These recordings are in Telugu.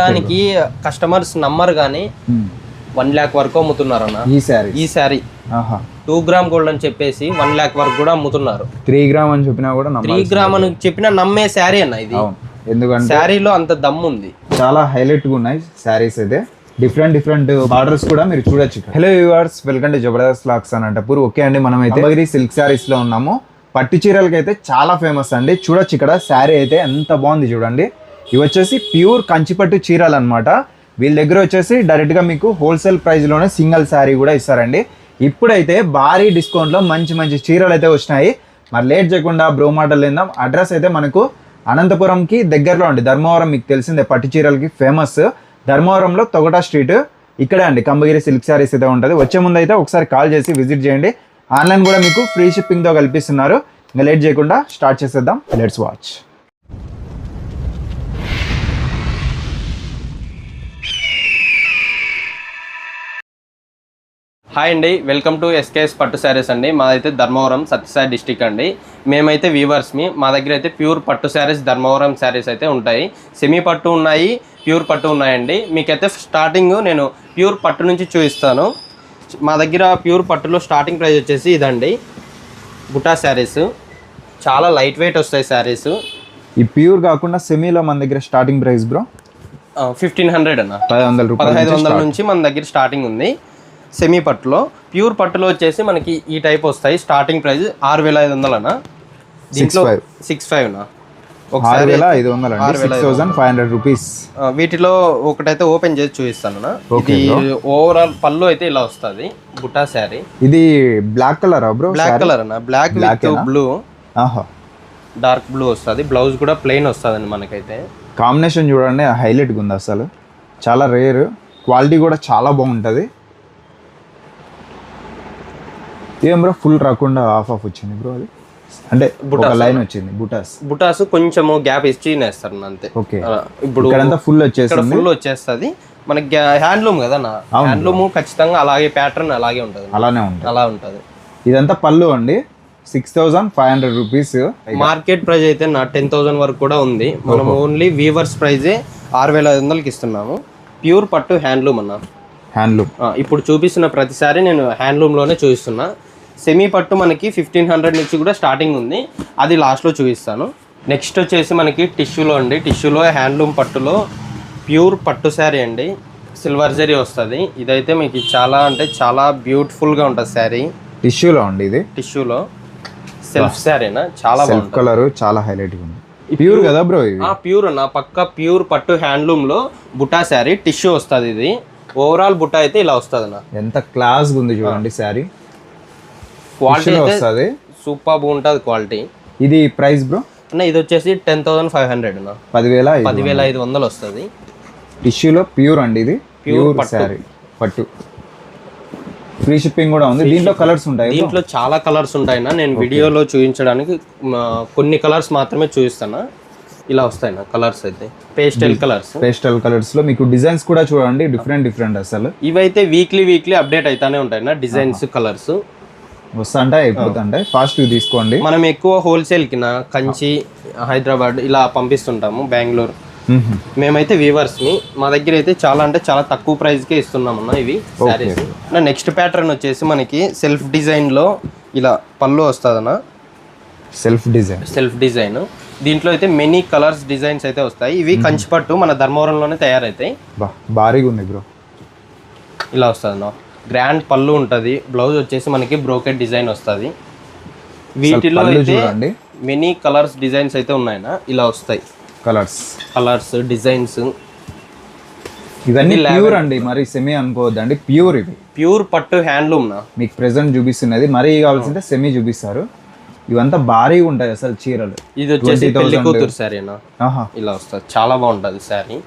నిజానికి కస్టమర్స్ నమ్మరు కానీ మ్మ్. వన్ ల్యాక్ వరకు అమ్ముతున్నారన్న. ఈ శారీ ఈ శారీ. ఆహా. టూ గ్రామ్ గోల్డ్ అని చెప్పేసి వన్ ల్యాక్ వరకు కూడా అమ్ముతున్నారు. త్రీ గ్రామ్ అని చెప్పినా కూడా త్రీ గ్రామ్ అని చెప్పినా నమ్మే శారీ అన్న ఇది. అవును. ఎందుకంటే శారీలో అంత దమ్ము ఉంది. చాలా హైలైట్గా ఉన్నాయి శారీస్ అయితే. డిఫరెంట్ డిఫరెంట్ బార్డర్స్ కూడా మీరు చూడొచ్చు hello viewers welcome to Jabardasth lakhs అని అంటపూర్ ఓకే అండి మనం అయితే అంబగిరి సిల్క్ శారీస్లో ఉన్నాము. పట్టు చీరలకి అయితే చాలా ఫేమస్ అండి. చూడొచ్చు ఇక్కడ. శారీ అయితే ఎంత బాగుంది చూడండి. ఇవి వచ్చేసి ప్యూర్ కంచిపట్టు చీరలు అనమాట వీళ్ళ దగ్గర వచ్చేసి డైరెక్ట్గా మీకు హోల్సేల్ ప్రైస్లోనే సింగిల్ శారీ కూడా ఇస్తారండి. ఇప్పుడైతే భారీ డిస్కౌంట్లో మంచి మంచి చీరలు అయితే వచ్చినాయి. మరి లేట్ చేయకుండా బ్రో మాటలు విందాం. అడ్రస్ అయితే మనకు అనంతపురంకి దగ్గరలో అండి. ధర్మవరం మీకు తెలిసిందే పట్టు చీరలకి ఫేమస్ ధర్మవరంలో తొగటా స్ట్రీట్ ఇక్కడే అండి కంబగిరి సిల్క్ శారీస్ అయితే ఉంటుంది. వచ్చే ముందు అయితే ఒకసారి కాల్ చేసి విజిట్ చేయండి. ఆన్లైన్ కూడా మీకు ఫ్రీ షిప్పింగ్తో కల్పిస్తున్నారు. ఇంకా లేట్ చేయకుండా స్టార్ట్ చేసేద్దాం. లెట్స్ వాచ్ హాయ్ అండి వెల్కమ్ టు ఎస్కేఎస్ పట్టు శారీస్ అండి. మాదైతే ధర్మవరం సత్యసాయి డిస్టిక్ అండి. మేమైతే వీవర్స్ మీ మా దగ్గర అయితే ప్యూర్ పట్టు శారీస్ ధర్మవరం శారీస్ అయితే ఉంటాయి. సెమీ పట్టు ఉన్నాయి ప్యూర్ పట్టు ఉన్నాయండి. మీకైతే స్టార్టింగ్ నేను ప్యూర్ పట్టు నుంచి చూపిస్తాను. మా దగ్గర ప్యూర్ పట్టులో స్టార్టింగ్ ప్రైస్ వచ్చేసి ఇదండి. బుటా శారీస్. చాలా లైట్ వెయిట్ వస్తాయి శారీస్. ఈ ప్యూర్ కాకుండా సెమీలో మన దగ్గర starting price bro? Fifteen hundred అన్న. పది వందల పదహైదు వందల నుంచి మన దగ్గర స్టార్టింగ్ ఉంది. సెమీ పట్టులో. ప్యూర్ పట్టులో వచ్చేసి మనకి ఈ టైప్ వస్తాయి. స్టార్టింగ్ ప్రైస్ ఆరు వేల ఐదు వందలనా దీంట్లో. సిక్స్ ఫైవ్నా ఆరు వేల ఐదు వందలు అండి. Six thousand five hundred rupees వీటిలో ఒకటైతే ఓపెన్ చేసి చూపిస్తాను ఇది ఓవరాల్ పళ్ళు అయితే ఇలా వస్తుంది. బుట్టా శారీ. ఇది black colour bro black colour అన్న. బ్లాక్ విత్ బ్లూ ఆహా. డార్క్ బ్లూ వస్తుంది. బ్లౌజ్ కూడా ప్లెయిన్ వస్తుందండి మనకైతే. కాంబినేషన్ చూడండి హైలైట్గా ఉంది అసలు. చాలా రేర్ క్వాలిటీ కూడా చాలా బాగుంటుంది. ఏం బ్రో ఫుల్ రాకుండా ఆఫ్ ఆఫ్ వచ్చింది బ్రో అది. అంటే ఒక లైన్ వచ్చింది బుటాస్. బుటాస్ కొంచెము గ్యాప్ ఇచ్చి వేస్తారు అంతే. ఓకే ఇప్పుడు ఇక్కడంతా ఫుల్ వచ్చేసింది. ఫుల్ వచ్చేస్తుంది. మనకి హ్యాండ్లూమ్ కదా నా? హ్యాండ్లూమ్ ఖచ్చితంగా అలాగే ప్యాటర్న్ అలాగే ఉంటుంది. అలానే ఉంటుంది. అలా ఉంటుంది. ఇదంతా పళ్ళు అండి. Six thousand five hundred rupees market price అయితే నా టెన్ థౌసండ్ వరకు కూడా ఉంది. మనం ఓన్లీ వీవర్స్ ప్రైజే ఆరు వేల ఐదు వందలకి ఇస్తున్నాము. ప్యూర్ పట్టు హ్యాండ్లూమ్ అన్న. హ్యాండ్లూమ్ ఇప్పుడు చూపిస్తున్న ప్రతిసారి నేను హ్యాండ్లూమ్లోనే చూపిస్తున్నా. సెమీ పట్టు మనకి ఫిఫ్టీన్ హండ్రెడ్ నుంచి కూడా స్టార్టింగ్ ఉంది. అది లాస్ట్లో చూపిస్తాను. నెక్స్ట్ వచ్చేసి మనకి టిష్యూలో అండి. టిష్యూలో హ్యాండ్లూమ్ పట్టులో ప్యూర్ పట్టు శారీ అండి. సిల్వర్ జరీ వస్తుంది. ఇదైతే మీకు చాలా అంటే చాలా బ్యూటిఫుల్గా ఉంటుంది శారీ. టిష్యూలో అండి ఇది? టిష్యూలో సెల్ఫ్ శారీనా చాలా కలర్ చాలా హైలైట్గా ఉంది. ప్యూర్ కదా బ్రో ప్యూర్ అన్న పక్క ప్యూర్ పట్టు హ్యాండ్లూమ్లో బుటా శారీ టిష్యూ వస్తుంది ఇది. ఓవరాల్ బుట్ట అయితే ఇలా వస్తుంది అన్న ఎంత క్లాస్గా ఉంది చూడండి శారీ. క్వాలిటీ వస్తుంది. సూపర్ ఉంటుంది క్వాలిటీ. ఇది ప్రైస్ బ్రో? అన్న ఇది వచ్చేసి టెన్ థౌసండ్ ఫైవ్ హండ్రెడ్ అన్న. పదివేల పదివేల ఐదు వందలు వస్తుంది. టిష్యూలో ప్యూర్ అండి ఇది. ప్యూర్ శారీ పట్టు. ఫ్రీ షిప్పింగ్ కూడా ఉంది. దీంట్లో కలర్స్ ఉంటాయి దీంట్లో చాలా కలర్స్ ఉంటాయినా నేను వీడియోలో చూపించడానికి కొన్ని కలర్స్ మాత్రమే చూపిస్తాను. ఇలా వస్తాయి నా కలర్స్ అయితే. పేస్టల్ కలర్స్ పేస్టల్ కలర్స్లో మీకు డిజైన్స్ కూడా చూడండి. డిఫరెంట్ డిఫరెంట్ అసలు. ఇవైతే వీక్లీ వీక్లీ అప్డేట్ అవుతానే ఉంటాయి నా డిజైన్స్ కలర్స్ వస్తుంటే అయిపోతుంటే ఫాస్ట్ తీసుకోండి. మనం ఎక్కువ హోల్సేల్కి నా కంచి హైదరాబాద్ ఇలా పంపిస్తుంటాము బెంగళూరు. మ్మ్. మేమైతే వీవర్స్ని మా దగ్గర అయితే చాలా అంటే చాలా తక్కువ ప్రైస్ కే ఇస్తున్నాం అన్న ఇవి శారీస్ నెక్స్ట్ ప్యాటర్న్ వచ్చేసి మనకి సెల్ఫ్ డిజైన్లో ఇలా పళ్ళు వస్తుందన్న. Self design. Self design. దీంట్లో అయితే మెనీ కలర్స్ డిజైన్స్ అయితే వస్తాయి. ఇవి కంచిపట్టు మన ధర్మవరంలోనే తయారవుతాయి భారీగా ఉంది బ్రో. ఇలా వస్తుంది గ్రాండ్ పళ్ళు ఉంటుంది. బ్లౌజ్ వచ్చేసి మనకి బ్రోకెట్ డిజైన్ వస్తుంది. వీటిలో అయితే చూడండి. మెనీ కలర్స్ డిజైన్స్ అయితే ఉన్నాయన్న. ఇలా వస్తాయి. కలర్స్. Colours designs. ఇవన్నీ ప్యూర్ అండి. మరి సెమీ అనుకోవద్దండి. ప్యూర్ ఇవి. ప్యూర్ పట్టు హ్యాండ్లూమ్ నా. మీకు ప్రెసెంట్ చూపిస్తున్నది. మరీ కావాల్సింటే సెమీ చూపిస్తారు. ఇవంతా భారీగా ఉంటాయి అసలు చీరలు. ఇది వచ్చేసి పెళ్ళి కూతురు శారీనా ఇలా వస్తుంది. చాలా బాగుంటుంది శారీ.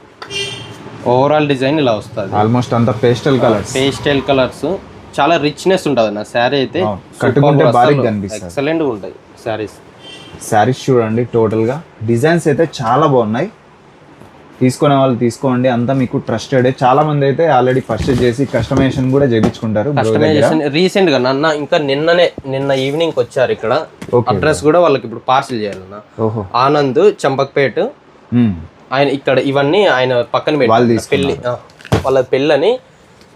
ఓవరాల్ డిజైన్ ఇలా వస్తుంది. ఆల్మోస్ట్ అంతా పేస్టల్ కలర్స్ పేస్టల్ కలర్స్ చాలా రిచ్నెస్ ఉంటుంది నా శారీ అయితే కట్టుకుంటే భారీగా కనిపిస్తుంది. ఎక్సలెంట్ ఉంటాయి శారీస్ శారీస్ చూడండి టోటల్గా డిజైన్స్ అయితే చాలా బాగున్నాయి. తీసుకునే వాళ్ళు తీసుకోండి. అంతా మీకు ట్రస్టెడ్ చాలా మంది అయితే ఆల్రెడీ పర్చేజ్ చేసి కస్టమైజేషన్ కూడా చేయించుకుంటారు కస్టమైజేషన్ రీసెంట్గా నన్న ఇంకా నిన్ననే నిన్న ఈవినింగ్ వచ్చారు ఇక్కడ. అడ్రస్ కూడా వాళ్ళకి ఇప్పుడు పార్సిల్ చేయాలన్న. ఆనంద్ చంపక్పేట్. మ్మ్. ఆయన ఇక్కడ ఇవన్నీ ఆయన పక్కన వాళ్ళు పెట్టి. పెళ్ళి వాళ్ళ పెళ్ళని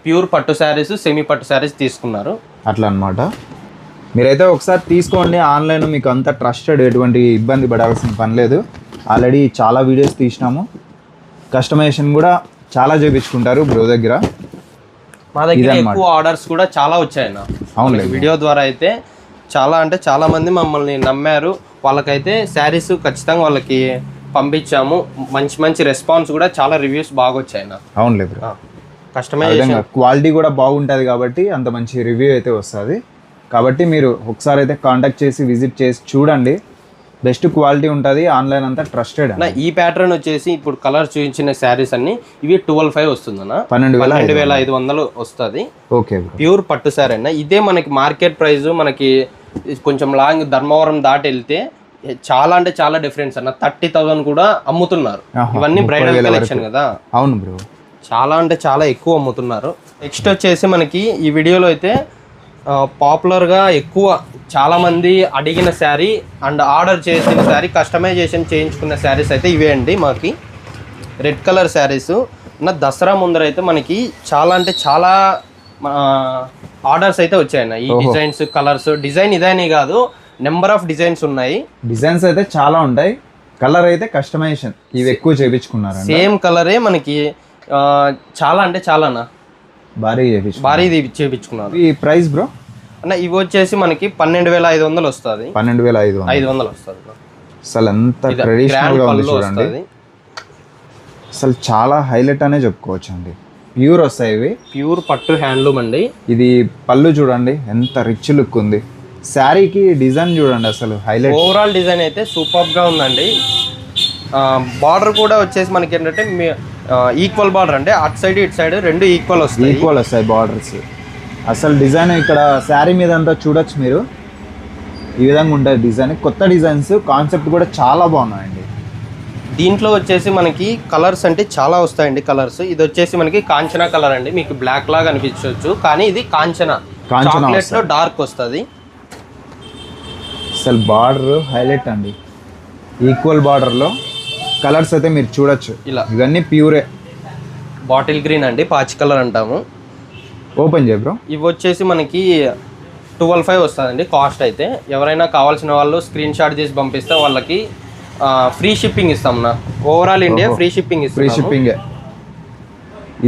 ప్యూర్ పట్టు శారీస్ సెమీ పట్టు శారీస్ తీసుకున్నారు. అట్లా అన్నమాట మీరైతే ఒకసారి తీసుకోండి. ఆన్లైన్ మీకు అంత ట్రస్టెడ్ ఎటువంటి ఇబ్బంది పడాల్సిన పని లేదు. ఆల్రెడీ చాలా వీడియోస్ తీసినాము. కస్టమైజేషన్ కూడా చాలా చేపించుకుంటారు బ్రో దగ్గర. మా దగ్గర. ఎక్కువ ఆర్డర్స్ కూడా చాలా వచ్చాయి నా అవునులే వీడియో ద్వారా అయితే చాలా అంటే చాలా మంది మమ్మల్ని నమ్మారు. వాళ్ళకైతే శారీస్ ఖచ్చితంగా వాళ్ళకి పంపించాము. మంచి మంచి రెస్పాన్స్ కూడా చాలా రివ్యూస్ బాగా వచ్చాయి నా అవునులే బ్రో ఆ కస్టమైజేషన్ విధంగా క్వాలిటీ కూడా బాగుంటుంది కాబట్టి అంత మంచి రివ్యూ అయితే వస్తుంది. కాబట్టి మీరు ఒకసారి అయితే కాంటాక్ట్ చేసి విజిట్ చేసి చూడండి. బెస్ట్ క్వాలిటీ ఉంటుంది ఆన్లైన్ అంతా ట్రస్టెడ్ నా ఈ ప్యాటర్న్ వచ్చేసి ఇప్పుడు కలర్ చూపించిన శారీస్ అన్ని ఇవి ట్వెల్వ్ ఫైవ్ వస్తుందన్న. పన్నెండు వేల పన్నెండు వేల ఐదు వందలు వస్తుంది. ఓకే ప్యూర్ పట్టు శారీ అన్న. ఇదే మనకి మార్కెట్ ప్రైస్ మనకి కొంచెం లాంగ్ ధర్మవరం దాటి వెళ్తే చాలా అంటే చాలా డిఫరెన్స్ అన్న. థర్టీ థౌసండ్ కూడా అమ్ముతున్నారు. ఇవన్నీ బ్రైడల్ కలెక్షన్ కదా. అవును బ్రో. చాలా అంటే చాలా ఎక్కువ అమ్ముతున్నారు. నెక్స్ట్ వచ్చేసి మనకి ఈ వీడియోలో అయితే పాపులర్గా ఎక్కువ చాలా మంది అడిగిన శారీ అండ్ ఆర్డర్ చేసిన శారీ కస్టమైజేషన్ చేయించుకున్న శారీస్ అయితే ఇవే అండి మాకి. రెడ్ కలర్ శారీస్ నా దసరా ముందర అయితే మనకి చాలా అంటే చాలా ఆర్డర్స్ అయితే వచ్చాయన్న. ఈ డిజైన్స్ కలర్స్ డిజైన్ ఇదేనే కాదు నెంబర్ ఆఫ్ డిజైన్స్ ఉన్నాయి. డిజైన్స్ అయితే చాలా ఉంటాయి. కలర్ అయితే కస్టమైజేషన్ ఇవి ఎక్కువ చేపించుకున్నారండి సేమ్ కలరే మనకి చాలా అంటే చాలానా? భారీ భారీ చేయించుకున్నారు ఈ ప్రైస్ బ్రో? అన్న ఇవి వచ్చేసి మనకి పన్నెండు వేల ఐదు వందలు వస్తుంది. పన్నెండు వేల ఐదు ఐదు వందలు వస్తుంది అసలు ఎంత ట్రెడిషనల్ గ్రాండ్గా ఉంది చూడండి. అసలు చాలా హైలైట్ అనే చెప్పుకోవచ్చు అండి ప్యూర్ వస్తాయి ఇవి. ప్యూర్ పట్టు హ్యాండ్లూమ్ అండి. ఇది పళ్ళు చూడండి ఎంత రిచ్ లుక్ ఉంది. శారీకి డిజైన్ చూడండి అసలు హైలైట్ ఓవరాల్ డిజైన్ అయితే సూపర్గా ఉందండి. బార్డర్ కూడా వచ్చేసి మనకి ఏంటంటే ఈక్వల్ బార్డర్ అంటే అటు సైడ్ ఇటు సైడ్ రెండు ఈక్వల్ వస్తాయి. ఈక్వల్ వస్తాయి బార్డర్స్ అసలు డిజైన్ ఇక్కడ శారీ మీద అంతా చూడొచ్చు మీరు. ఈ విధంగా ఉంటుంది డిజైన్. కొత్త డిజైన్స్ కాన్సెప్ట్ కూడా చాలా బాగున్నాయండి. దీంట్లో వచ్చేసి మనకి కలర్స్ అంటే చాలా వస్తాయండి కలర్స్. ఇది వచ్చేసి మనకి కాంచనా కలర్ అండి. మీకు బ్లాక్ లాగా అనిపించవచ్చు కానీ ఇది కాంచనా. కాంచనా చాక్లెట్లో డార్క్ వస్తుంది. అసలు బార్డర్ హైలైట్ అండి. ఈక్వల్ బార్డర్లో కలర్స్ అయితే మీరు చూడొచ్చు. ఇలా. ఇవన్నీ ప్యూరే. బాటిల్ గ్రీన్ అండి పాచి కలర్ అంటాము. ఓపెన్ చేయ బ్రో. ఇవి వచ్చేసి మనకి ట్వెల్వ్ ఫైవ్ వస్తుందండి కాస్ట్ అయితే. ఎవరైనా కావాల్సిన వాళ్ళు స్క్రీన్ షాట్ చేసి పంపిస్తే వాళ్ళకి ఫ్రీ షిప్పింగ్ ఇస్తాం నా overall India free shipping free షిప్పింగే.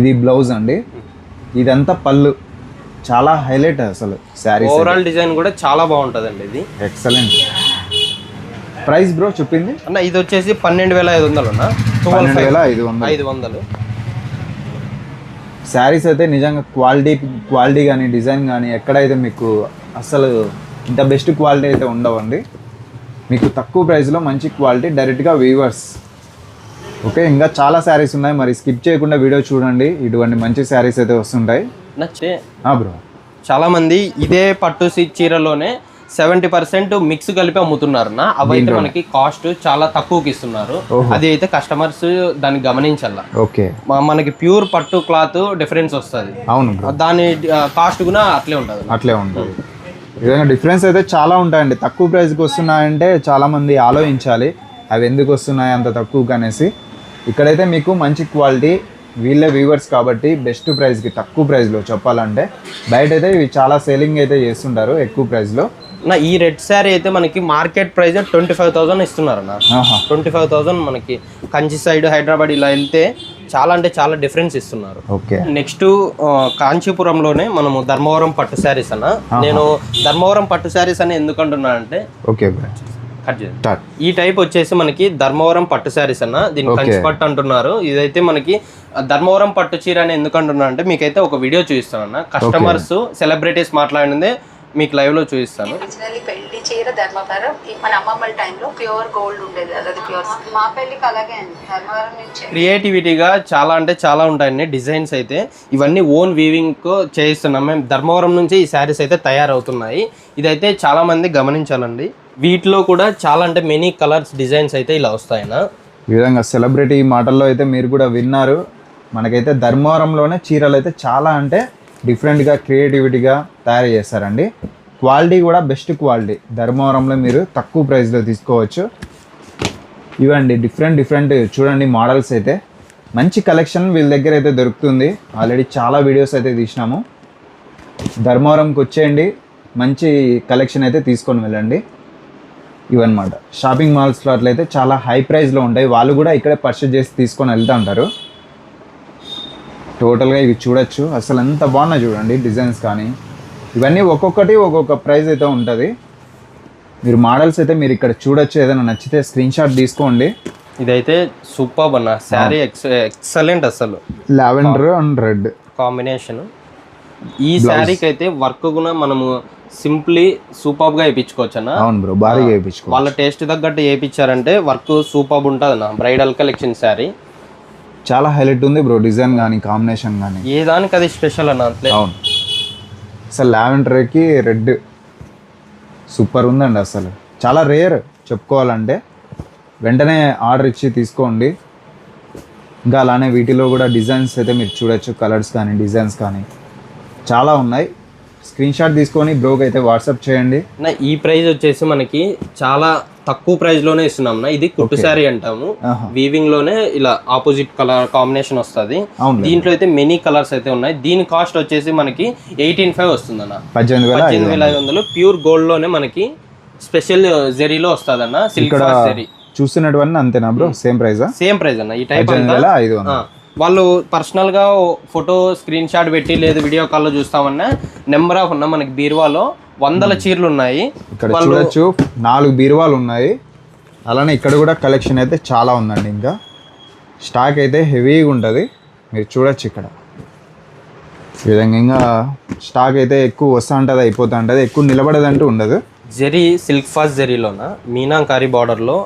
ఇది బ్లౌజ్ అండి. ఇదంతా పళ్ళు. చాలా హైలైట్ అసలు శారీస్ ఓవరాల్ డిజైన్ కూడా చాలా బాగుంటుందండి ఇది. ఎక్సలెంట్ ప్రైస్ బ్రో చెప్పింది? అన్న ఇది వచ్చేసి పన్నెండు వేల ఐదు వందలు అన్న. పన్నెండు వేల ఐదు వందలు. ఐదు వందలు. శారీస్ అయితే నిజంగా క్వాలిటీ క్వాలిటీ కానీ డిజైన్ కానీ ఎక్కడైతే మీకు అసలు ఇంత బెస్ట్ క్వాలిటీ అయితే ఉండవండి. మీకు తక్కువ ప్రైస్లో మంచి క్వాలిటీ డైరెక్ట్గా వీవర్స్ ఓకే ఇంకా చాలా శారీస్ ఉన్నాయి. మరి స్కిప్ చేయకుండా వీడియో చూడండి. ఇటువంటి మంచి శారీస్ అయితే వస్తుంటాయి. నచ్చే బ్రో. చాలా మంది ఇదే పట్టు సి- చీరలోనే సెవెంటీ పర్సెంట్ మిక్స్ కలిపి అమ్ముతున్నారు నా అవైతే మనకి కాస్ట్ చాలా తక్కువకి ఇస్తున్నారు. అది అయితే కస్టమర్స్ దాన్ని గమనించాల ఓకే. మనకి ప్యూర్ పట్టు క్లాత్ డిఫరెన్స్ వస్తుంది. అవును దాని కాస్ట్ కూడా అట్లే ఉంటుంది. అట్లే ఉంటుంది. విధంగా డిఫరెన్స్ అయితే చాలా ఉంటాయండి. తక్కువ ప్రైస్కి వస్తున్నాయంటే చాలామంది ఆలోచించాలి. అవి ఎందుకు వస్తున్నాయి అంత తక్కువకి అనేసి. ఇక్కడైతే మీకు మంచి క్వాలిటీ వీళ్ళే వ్యూవర్స్ కాబట్టి బెస్ట్ ప్రైస్కి తక్కువ ప్రైస్లో చెప్పాలంటే బయట అయితే ఇవి చాలా సేలింగ్ అయితే చేస్తుంటారు ఎక్కువ ప్రైస్లో నా ఈ రెడ్ శారీ అయితే మనకి market price twenty five thousand ఇస్తున్నారు అన్న. ఆహా. ట్వంటీ ఫైవ్ థౌసండ్ మనకి కంచి సైడ్ హైదరాబాద్ ఇలా వెళ్తే చాలా అంటే చాలా డిఫరెన్స్ ఇస్తున్నారు. ఓకే. నెక్స్ట్ కాంచీపురంలోనే మనము ధర్మవరం పట్టు శారీస్ అన్న. నేను ధర్మవరం పట్టు శారీస్ అని ఎందుకు అంటున్నా అంటే ఓకే ఈ టైప్ వచ్చేసి మనకి ధర్మవరం పట్టు శారీస్ అన్న దీన్ని. కంచి పట్టు అంటున్నారు. ఇదైతే మనకి ధర్మవరం పట్టు చీర అని ఎందుకు అంటున్నా అంటే మీకైతే ఒక వీడియో చూపిస్తాను అన్న. కస్టమర్స్ సెలబ్రిటీస్ మాట్లాడిందే మీకు లైవ్లో చూపిస్తాను. పెళ్ళి చీర ధర్మవరం. మన అమ్మమ్మల టైంలో ప్యూర్ గోల్డ్ ఉండేది. అది ప్యూర్ మా పెళ్ళికి అలాగే ధర్మవరం నుంచి. క్రియేటివిటీగా చాలా అంటే చాలా ఉంటాయండి డిజైన్స్ అయితే. ఇవన్నీ ఓన్ వీవింగ్ చేయిస్తున్నాం. మేము ధర్మవరం నుంచి ఈ శారీస్ అయితే తయారవుతున్నాయి. ఇదైతే చాలా మంది గమనించాలండి. వీటిలో కూడా చాలా అంటే మెనీ కలర్స్ డిజైన్స్ అయితే ఇలా వస్తాయన్న. ఈ విధంగా సెలబ్రిటీ మాటల్లో అయితే మీరు కూడా విన్నారు. మనకైతే ధర్మవరంలోనే చీరలు అయితే చాలా అంటే డిఫరెంట్గా క్రియేటివిటీగా తయారు చేస్తారండి క్వాలిటీ కూడా బెస్ట్ క్వాలిటీ ధర్మవరంలో మీరు తక్కువ ప్రైస్లో తీసుకోవచ్చు. ఇవండి డిఫరెంట్ డిఫరెంట్ చూడండి మోడల్స్ అయితే. మంచి కలెక్షన్ వీళ్ళ దగ్గర అయితే దొరుకుతుంది. ఆల్రెడీ చాలా వీడియోస్ అయితే తీసినాము. ధర్మవరంకి వచ్చేయండి. మంచి కలెక్షన్ అయితే తీసుకొని వెళ్ళండి. ఇవన్నమాట. షాపింగ్ మాల్స్లో అట్లయితే చాలా హై ప్రైస్లో ఉంటాయి. వాళ్ళు కూడా ఇక్కడే పర్చేజ్ చేసి తీసుకొని వెళ్తూ ఉంటారు. టోటల్గా ఇవి చూడొచ్చు. అసలు ఎంత బాగున్నాయి చూడండి డిజైన్స్ కానీ. ఇవన్నీ ఒక్కొక్కటి ఒక్కొక్క ప్రైస్ అయితే ఉంటుంది. మీరు మోడల్స్ అయితే మీరు ఇక్కడ చూడొచ్చు. ఏదైనా నచ్చితే స్క్రీన్ షాట్ తీసుకోండి. ఇదైతే సూపర్ అన్న. శారీ ఎక్స్ ఎక్సలెంట్ అసలు. లావెండర్ అండ్ రెడ్ కాంబినేషన్ ఈ శారీకి అయితే వర్క్ కూడా మనము సింప్లీ సూపర్గా వేయించుకోవచ్చు అన్న అవును బ్రో భారీగా వేయించుకో వాళ్ళ టేస్ట్ తగ్గట్టు వేయించారంటే వర్క్ సూపర్ ఉంటుంది అన్న బ్రైడల్ కలెక్షన్ శారీ. చాలా హైలైట్ ఉంది బ్రో డిజైన్ కానీ కాంబినేషన్ కానీ ఏ దానికి అది స్పెషల్ అన్న అంతే. అవును. అసలు లావెండర్కి రెడ్ సూపర్ ఉందండి అసలు. చాలా రేర్ చెప్పుకోవాలంటే. వెంటనే ఆర్డర్ ఇచ్చి తీసుకోండి. ఇంకా అలానే వీటిలో కూడా డిజైన్స్ అయితే మీరు చూడొచ్చు కలర్స్ కానీ డిజైన్స్ కానీ. చాలా ఉన్నాయి. స్క్రీన్ షాట్ తీసుకొని బ్రోకి అయితే వాట్సాప్ చేయండి. నా ఈ ప్రైస్ వచ్చేసి మనకి చాలా తక్కువ ప్రైస్లోనే ఇస్తున్నాం నా ఇది కుట్టు శారీ అంటాము. వీవింగ్లోనే ఇలా ఆపోజిట్ కలర్ కాంబినేషన్ వస్తుంది. దీంట్లో అయితే మెనీ కలర్స్ అయితే ఉన్నాయి. దీని కాస్ట్ వచ్చేసి మనకి ఎయిటీన్ ఫైవ్ వస్తుంది అన్న. పద్దెనిమిది వేల ఐదు వందలు. ప్యూర్ గోల్డ్లోనే మనకి స్పెషల్ జెరీలో వస్తుంది అన్న సిల్క్ జెరీ చూస్తున్నటువంటి అంతేనా బ్రో? సేమ్ ప్రైజా సేమ్ ప్రైస్ అన్న. ఈ టైప్ ఐదు వాళ్ళు పర్సనల్గా ఫోటో స్క్రీన్ షాట్ పెట్టి లేదు వీడియో కాల్లో చూస్తామన్నా నెంబర్ ఆఫ్ ఉన్న మనకి బీరువాలో వందల చీరలు ఉన్నాయి. ఇక్కడ చూడొచ్చు నాలుగు బీరువాలు ఉన్నాయి. అలానే ఇక్కడ కూడా కలెక్షన్ అయితే చాలా ఉందండి ఇంకా. స్టాక్ అయితే హెవీగా ఉంటుంది. మీరు చూడొచ్చు ఇక్కడ. ఈ విధంగా ఇంకా స్టాక్ అయితే ఎక్కువ వస్తూ ఉంటుంది అయిపోతూ ఉంటుంది. ఎక్కువ నిలబడదంటూ ఉండదు. జెరీ సిల్క్ ఫాస్ట్ జెరీలోన? మీనాంకారి బార్డర్లో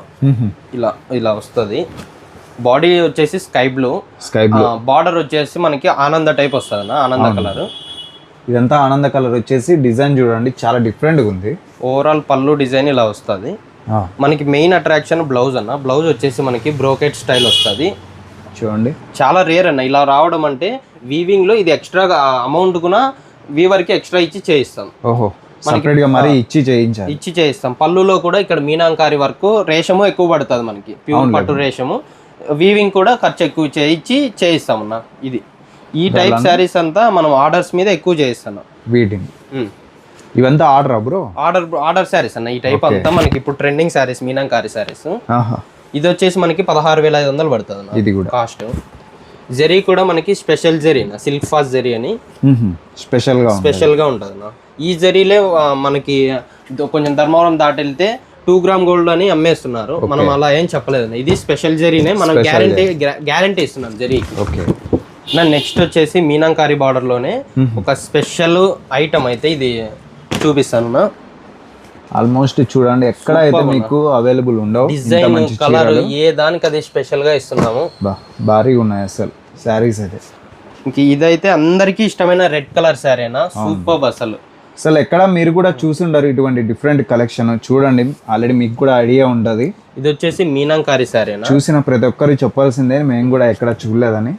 ఇలా ఇలా వస్తుంది. బాడీ వచ్చేసి sky blue. Sky blue. Border వచ్చేసి మనకి ఆనంద టైప్ వస్తుంది అన్న ఆనంద. కలర్. ఇదంతా ఆనంద కలర్ వచ్చేసి డిజైన్ చూడండి చాలా డిఫరెంట్గా ఉంది. ఓవరాల్ పళ్ళు డిజైన్ ఇలా వస్తుంది. మనకి మెయిన్ అట్రాక్షన్ బ్లౌజ్ అన్న బ్లౌజ్ వచ్చేసి మనకి బ్రోకెట్ స్టైల్ వస్తుంది. చూడండి. చాలా రేర్ అన్న ఇలా రావడం అంటే వీవింగ్లో ఇది ఎక్స్ట్రాగా అమౌంట్ కూడా వీవర్కి ఎక్స్ట్రా ఇచ్చి చేయిస్తాం. ఓహో సపరేట్గా మరీ ఇచ్చి చేయించాలి. ఇచ్చి చేయిస్తాం. పళ్ళులో కూడా ఇక్కడ మీనాంకారి వరకు రేషము ఎక్కువ పడుతుంది మనకి. ప్యూర్ పట్టు రేషము. వీవింగ్ కూడా ఖర్చు ఎక్కువ చేయించి చేయిస్తాం అన్న. ఇది. ఈ టైప్ శారీస్ అంతా మనం ఆర్డర్స్ మీద ఎక్కువ చేయిస్తున్నాం వీటిని ఇవంతా ఆర్డరా బ్రో? ఆర్డర్ ఆర్డర్ శారీస్ అన్న. ఈ టైప్ అంతా మనకి ఇప్పుడు ట్రెండింగ్ శారీస్ మీనాంకారి శారీస్ ఇది వచ్చేసి మనకి పదహారు వేల ఐదు వందలు పడుతుంది ఇది కూడా. కాస్ట్. జెరీ కూడా మనకి స్పెషల్ జెరీ అన్న. సిల్క్ ఫాస్ట్ జెరీ అని. స్పెషల్గా ఉంది స్పెషల్గా ఉంటుంది అన్న ఈ జరీలే మనకి కొంచెం ధర్మవరం దాటి వెళ్తే టూ గ్రామ్ గోల్డ్ అని అమ్మేస్తున్నారు. మనం అలా ఏం చెప్పలేదు. ఇది స్పెషల్ జరీనే మనం గ్యారంటీ గ్యారంటీ ఇస్తున్నాం జరీకి. ఓకే నా నెక్స్ట్ వచ్చేసి మీనాంకారి బార్డర్లోనే ఒక స్పెషల్ ఐటమ్ అయితే ఇది చూపిస్తాను ఆల్మోస్ట్ చూడండి ఎక్కడ అయితే మీకు అవైలబుల్ ఉండవు డిజైన్ కలర్ ఏ దానికి అది స్పెషల్గా ఇస్తున్నాము. బా భారీగా ఉన్నాయి అసలు శారీస్ అయితే. ఇంక ఇదైతే అందరికీ ఇష్టమైన రెడ్ కలర్ శారీనా? సూపర్ అసలు. అసలు ఎక్కడ మీరు కూడా చూసుండరు ఇటువంటి డిఫరెంట్ కలెక్షన్ చూడండి ఆల్రెడీ మీకు కూడా ఐడియా ఉంటుంది. ఇది వచ్చేసి మీనాంకారి శారీనా చూసిన ప్రతి ఒక్కరు చెప్పాల్సిందే మేము కూడా ఎక్కడ చూడలేదని.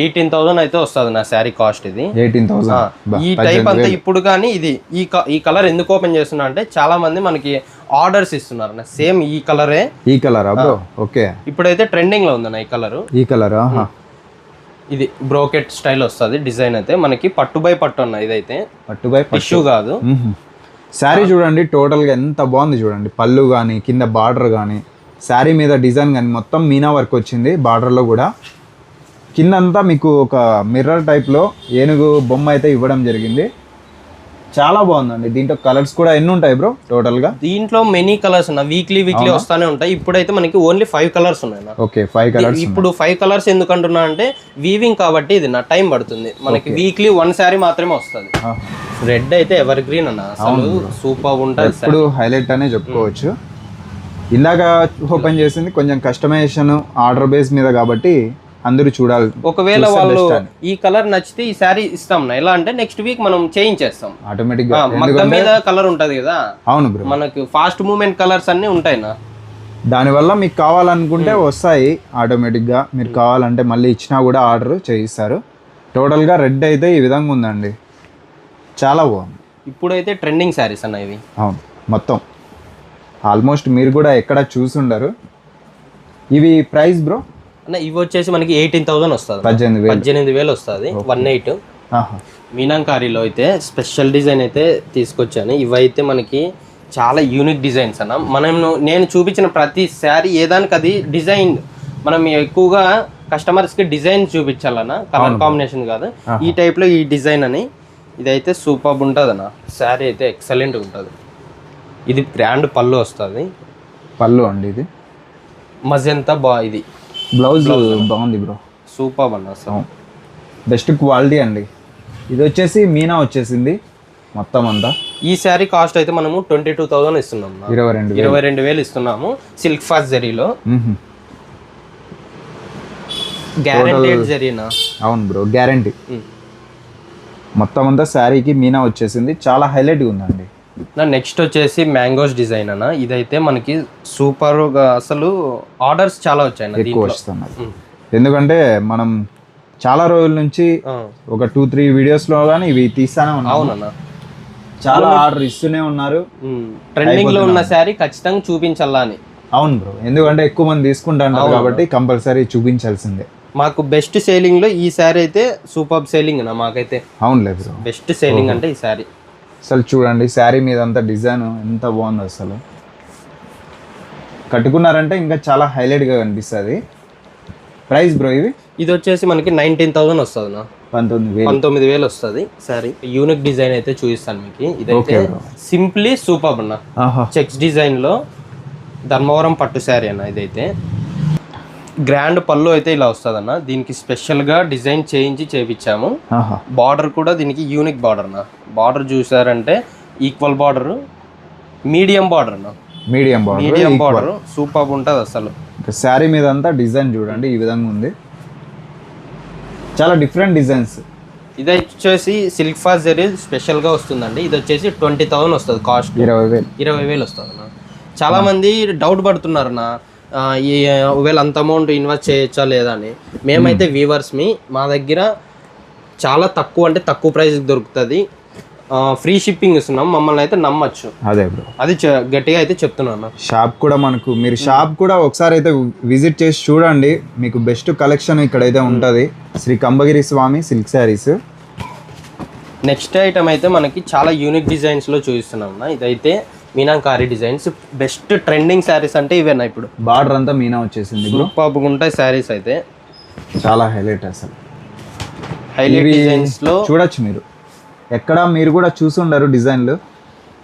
ఎయిటీన్ థౌసండ్ అయితే వస్తుంది నా శారీ కాస్ట్ ఇది. Eighteen thousand. ఈ టైప్ అంతా ఇప్పుడు కానీ ఇది ఈ ఈ కలర్ ఎందుకు ఓపెన్ చేస్తున్నా అంటే చాలా మంది మనకి ఆర్డర్స్ ఇస్తున్నారు సేమ్ ఈ కలరే ఈ కలరా ఓకే ఇప్పుడైతే ట్రెండింగ్లో ఉంది ఈ కలర్ ఈ కలరా ఇది బ్రోకెట్ స్టైల్ వస్తుంది డిజైన్ అయితే. మనకి పట్టు బై పట్టు అన్న ఇదైతే. పట్టు బై పట్టు. కాదు. శారీ చూడండి టోటల్గా ఎంత బాగుంది చూడండి. పళ్ళు కానీ కింద బార్డర్ కానీ శారీ మీద డిజైన్ కానీ మొత్తం మీనా వర్క్ వచ్చింది బార్డర్లో కూడా. కింద అంతా మీకు ఒక మిర్రర్ టైప్లో ఏనుగు బొమ్మ అయితే ఇవ్వడం జరిగింది. చాలా బాగుందండి. దీంట్లో కలర్స్ కూడా ఎన్ని ఉంటాయి బ్రో టోటల్గా దీంట్లో మెనీ కలర్స్ ఉన్న వీక్లీ వీక్లీ వస్తానే ఉంటాయి. ఇప్పుడైతే మనకి ఓన్లీ ఫైవ్ కలర్స్ ఉన్నాయి. ఓకే ఫైవ్ కలర్స్ ఇప్పుడు ఫైవ్ కలర్స్ ఎందుకు అంటున్నా అంటే వీవింగ్ కాబట్టి ఇది నా టైం పడుతుంది. మనకి వీక్లీ వన్ శారీ మాత్రమే వస్తుంది. రెడ్ అయితే ఎవర్ గ్రీన్ అన్న. అసలు సూపర్ ఉంటుంది ఇప్పుడు హైలైట్ అనే చెప్పుకోవచ్చు. ఇందాక ఓపెన్ చేసింది కొంచెం కస్టమైజేషన్ ఆర్డర్ బేస్ మీద కాబట్టి అందరూ చూడాలి ఒకవేళ వాళ్ళు ఈ కలర్ నచ్చితే ఈ శారీ ఇస్తాం నా. ఎలా అంటే నెక్స్ట్ వీక్ మనం చేయించేస్తాం ఆటోమేటిక్ మగ్గం మీద కలర్ ఉంటది కదా. అవును బ్రో. మనకు ఫాస్ట్ మూమెంట్ కలర్స్ అన్ని ఉంటాయి నా దానివల్ల మీకు కావాలనుకుంటే వస్తాయి ఆటోమేటిక్గా మీరు కావాలంటే మళ్ళీ ఇచ్చినా కూడా ఆర్డర్ చేయిస్తారు. టోటల్గా రెడ్ అయితే ఈ విధంగా ఉందండి. చాలా బాగుంది. ఇప్పుడైతే ట్రెండింగ్ శారీస్ అన్న ఇవి. అవును మొత్తం. ఆల్మోస్ట్ మీరు కూడా ఎక్కడ చూసుండరు. ఇవి ప్రైస్ బ్రో? అన్న ఇవి వచ్చేసి మనకి ఎయిటీన్ థౌసండ్ వస్తుంది పద్దెనిమిది వేలు. పద్దెనిమిది వేలు వస్తుంది. One eight. మీనాంకారీలో అయితే స్పెషల్ డిజైన్ అయితే తీసుకొచ్చాను. ఇవైతే మనకి చాలా యూనిక్ డిజైన్స్ అన్న. మనం నేను చూపించిన ప్రతి శారీ ఏదానికి అది డిజైన్ మనం ఎక్కువగా కస్టమర్స్కి డిజైన్ చూపించాలన్న. కలర్ కాంబినేషన్ కాదు. ఈ టైప్లో ఈ డిజైన్ అని ఇదైతే సూపర్ ఉంటుంది అన్న. శారీ అయితే ఎక్సలెంట్ ఉంటుంది. ఇది బ్రాండ్ పళ్ళు వస్తుంది. పళ్ళు అండి ఇది. మజంతా బా ఇది. బ్లౌజ్ బాగుంది బ్రో సూపర్ అన్న బెస్ట్ క్వాలిటీ అండి. ఇది వచ్చేసి మీనా వచ్చేసింది. మొత్తం అంతా. ఈ శారీ కాస్ట్ అయితే మనము ట్వంటీ టూ థౌసండ్ ఇస్తున్నాం. ఇరవై రెండు ఇరవై రెండు వేలు ఇస్తున్నాము. సిల్క్ ఫాస్ట్ జరీలో మ్హూ. గ్యారంటెడ్ జరీనా అవును బ్రో గ్యారంటీ మొత్తం అంతా శారీకి మీనా వచ్చేసింది. చాలా హైలైట్గా ఉందండి. నెక్స్ట్ వచ్చేసి మ్యాంగోస్ డిజైన్ అన్న. ఇదైతే మనకి సూపర్గా అసలు ఆర్డర్స్ చాలా వచ్చాయి ఎక్కువ వస్తున్నది. ఎందుకంటే మనం చాలా రోజుల నుంచి ఒక టూ త్రీ వీడియోస్లో కానీ ఇవి తీస్తానే ఉన్నాం అవునన్న. చాలా ఆర్డర్ ఇస్తూనే ఉన్నారు. ట్రెండింగ్లో ఉన్న శారీ ఖచ్చితంగా చూపించాలా అని. అవును బ్రో. ఎందుకంటే ఎక్కువ మంది తీసుకుంటారు కాబట్టి కంపల్సరీ చూపించాల్సిందే. మాకు బెస్ట్ సేలింగ్లో ఈ శారీ అయితే సూపర్ సేలింగ్ అన్న మాకైతే. అవునులే బ్రో. బెస్ట్ సేలింగ్ అంటే ఈ శారీ అసలు చూడండి శారీ మీద అంతా డిజైన్ ఎంత బాగుంది అసలు. కట్టుకున్నారంటే ఇంకా చాలా హైలైట్గా కనిపిస్తుంది. ప్రైస్ బ్రో ఇవి? ఇది వచ్చేసి మనకి నైన్టీన్ థౌసండ్ వస్తుంది నా పంతొమ్మిది వేలు. పంతొమ్మిది వేలు వస్తుంది. శారీ యూనిక్ డిజైన్ అయితే చూపిస్తాను మీకు. ఇదైతే. సింప్లీ సూపర్ అన్న. చెక్స్ డిజైన్లో ధర్మవరం పట్టు శారీ అన్న ఇదైతే. గ్రాండ్ పళ్ళు అయితే ఇలా వస్తుంది అన్న దీనికి స్పెషల్గా డిజైన్ చేయించి చేపించాము. బార్డర్ కూడా దీనికి యూనిక్ బార్డర్ అన్న. బార్డర్ చూసారంటే ఈక్వల్ బార్డర్ మీడియం బార్డర్ అన్న. Medium border medium border super ఉంటుంది అసలు. శారీ మీద అంతా డిజైన్ చూడండి ఈ విధంగా ఉంది. చాలా డిఫరెంట్ డిజైన్స్. ఇది వచ్చేసి సిల్క్ ఫాస్ట్ జరీ స్పెషల్గా వస్తుందండి. ఇది వచ్చేసి ట్వంటీ థౌసండ్ వస్తుంది కాస్ట్. ఇరవై వేలు. ఇరవై వేలు వస్తుంది అన్న చాలా మంది డౌట్ పడుతున్నారు అన్న ఈ ఒకవేళ అంత అమౌంట్ ఇన్వెస్ట్ చేయొచ్చా లేదా అని. మేమైతే వీవర్స్ మీ మా దగ్గర చాలా తక్కువ అంటే తక్కువ ప్రైస్కి దొరుకుతుంది. ఫ్రీ షిప్పింగ్ ఇస్తున్నాం మమ్మల్ని అయితే నమ్మచ్చు. అదే బ్రో అది గట్టిగా అయితే చెప్తున్నాను షాప్ కూడా మనకు మీరు షాప్ కూడా ఒకసారి అయితే విజిట్ చేసి చూడండి. మీకు బెస్ట్ కలెక్షన్ ఇక్కడైతే ఉంటుంది. Shri Kambagiri Swamy silk sarees next item అయితే మనకి చాలా యూనిక్ డిజైన్స్లో చూపిస్తున్నాం ఇదైతే meenakari designs. Best trending sarees అంటే ఇవేనా ఇప్పుడు? బార్డర్ అంతా మీనా వచ్చేసింది సూపర్గా ఉంటాయి శారీస్ అయితే. చాలా హైలైట్ అసలు. హైలైట్ ఇవి డిజైన్స్లో చూడొచ్చు మీరు. ఎక్కడ మీరు కూడా చూసుండరు డిజైన్లు.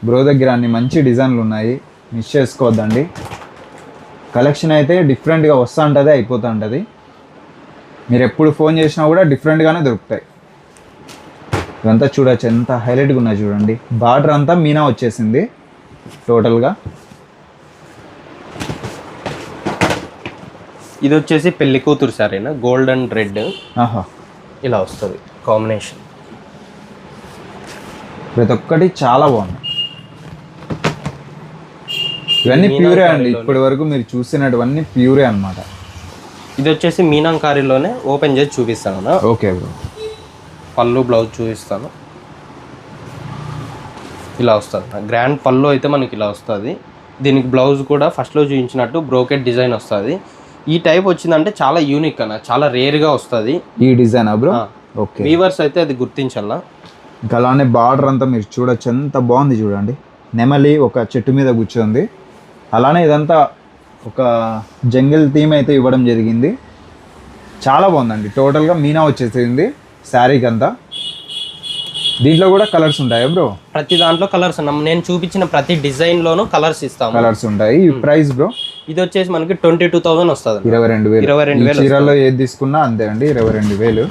బ్రో దగ్గర అన్ని మంచి డిజైన్లు ఉన్నాయి. మిస్ చేసుకోవద్దండి. కలెక్షన్ అయితే డిఫరెంట్గా వస్తూ ఉంటుంది అయిపోతూ ఉంటుంది. మీరు ఎప్పుడు ఫోన్ చేసినా కూడా డిఫరెంట్గానే దొరుకుతాయి. ఇదంతా చూడొచ్చు ఎంత హైలైట్గా ఉన్నాయి చూడండి. బార్డర్ అంతా మీనా వచ్చేసింది. టోటల్గా. ఇది వచ్చేసి పెళ్ళి కూతురు శారీనా గోల్డ్ అండ్ రెడ్ ఇలా వస్తుంది కాంబినేషన్ ప్రతి ఒక్కటి చాలా బాగుంది. ఇవన్నీ ప్యూరే అండి ఇప్పటి వరకు మీరు చూసినటువన్నీ ప్యూరే అన్నమాట. ఇది వచ్చేసి మీనాంకారీలోనే ఓపెన్ చేసి చూపిస్తాను. Okay bro. పళ్ళు బ్లౌజ్ చూపిస్తాను. ఇలా వస్తుంది. గ్రాండ్ పళ్ళు అయితే మనకి ఇలా వస్తుంది. దీనికి బ్లౌజ్ కూడా ఫస్ట్లో చూపించినట్టు బ్రోకెట్ డిజైన్ వస్తుంది. ఈ టైప్ వచ్చిందంటే చాలా యూనిక్ అన్న చాలా రేర్గా వస్తుంది. ఈ డిజైన్ బ్రో. ఓకే వీవర్స్ అయితే అది గుర్తించాలా ఇంకా అలానే బార్డర్ అంతా మీరు చూడొచ్చు. ఎంత బాగుంది చూడండి. నెమలి ఒక చెట్టు మీద కూర్చోంది. అలానే ఇదంతా ఒక జంగిల్ థీమ్ అయితే ఇవ్వడం జరిగింది. చాలా బాగుందండి. టోటల్గా మీనా వచ్చేసింది శారీకి అంతా. దీంట్లో కూడా కలర్స్ ఉంటాయా బ్రో? ప్రతి దాంట్లో కలర్స్ అన్న నేను చూపించిన ప్రతి డిజైన్లోనూ కలర్స్ ఇస్తాము కలర్స్ ఉంటాయి. Price bro? ఇది వచ్చేసి మనకి ట్వంటీ టూ థౌసండ్ వస్తుంది ఇరవై రెండు వేలు. ఇరవై రెండు వేలు చీరల్లో ఏది తీసుకున్నా అంతే అండి ఇరవై రెండు వేలు.